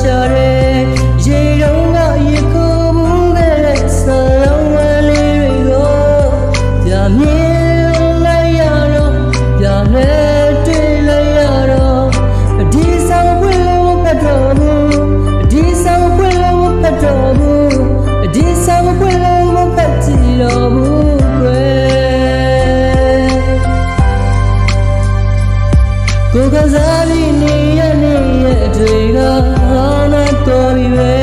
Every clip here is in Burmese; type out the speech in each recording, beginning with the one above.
ရှာတယ်ရေတော့ငါရေကိုမှုခဲ့တဲ့ဆလုံးဝလေးတွေကိုပြမြင်လိုက်ရတော့ပြလဲတွေ့လိုက်ရတော့အဒီဆောင်ဖွင့်လို့ဖတ်တော်မူအဒီဆောင်ဖွင့်လို့ဖတ်တော်မူအဒီဆောင်ဖွင့်လို့ဖတ်ကြည့်တော်မူကိုကစားပြီးနေရ செய்கிறான தோறிவே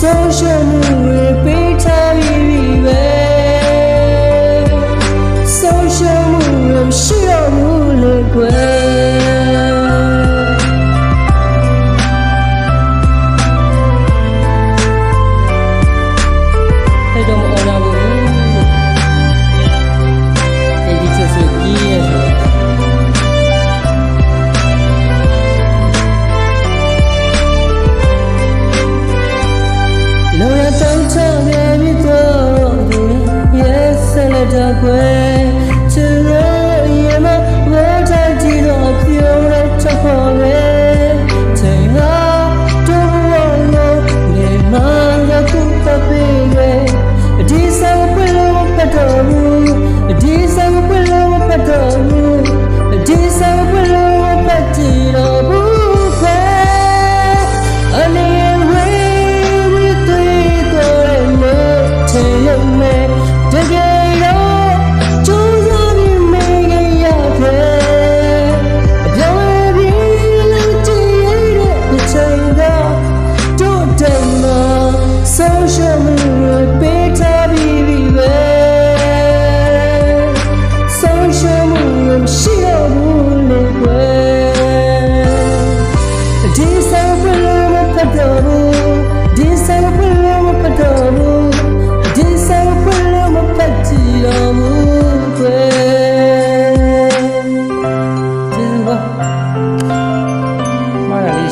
Social media. 会。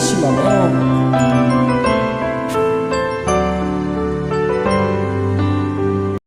ရှိမှာမဟုတ်